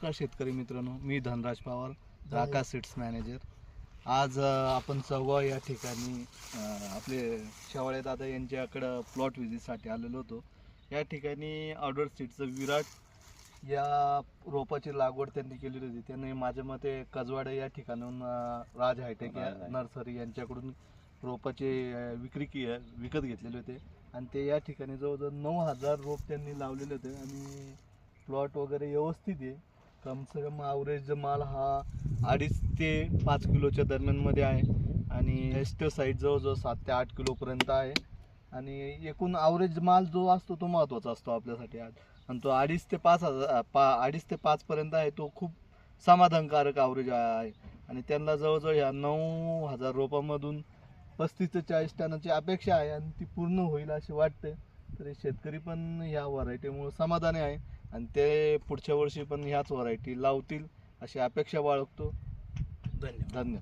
नमस्कार शेतकरी मित्रांनो मी धनराज पवार राका सीड्स मॅनेजर. आज अ, आपण चौगाव या ठिकाणी अ, आपले शेवाळे दादा यांच्याकडं प्लॉट व्हिजिटसाठी आलेलो होतो. या ठिकाणी आउटडोर सीडचं विराट या रोपाची लागवड त्यांनी केलेली होती. त्यांनी माझ्या मते कजवाडे या ठिकाणाहून अ, राज हायटेक या नर्सरी यांच्याकडून रोपाचे अ, विक्री की विकत घेतलेले होते. आणि ते या ठिकाणी जवळजवळ नऊ हजार रोप त्यांनी लावलेले होते. आणि प्लॉट वगैरे व्यवस्थित आहे. कम से कम ॲव्हरेज माल हा अडीच ते पाच किलोच्या दरम्यानमध्ये आहे. आणि एस्ट साईज जवळजवळ सात ते आठ किलोपर्यंत आहे. आणि एकूण ॲव्हरेज माल जो असतो तो महत्त्वाचा असतो आपल्यासाठी आज. आणि तो अडीच ते पाच हजार पा अडीच ते पाचपर्यंत आहे तो खूप समाधानकारक ॲव्हरेज आहे. आणि त्यांना जवळजवळ ह्या नऊ हजार रोपामधून पस्तीस ते चाळीस टनाची अपेक्षा आहे आणि ती पूर्ण होईल असे वाटते. तरी शेतकरी पण ह्या व्हरायटीमुळे समाधानी आहे. आणि ते पुढच्या वर्षी पण ह्याच व्हरायटी लावतील अशी अपेक्षा बाळगतो. धन्यवाद. धन्यवाद.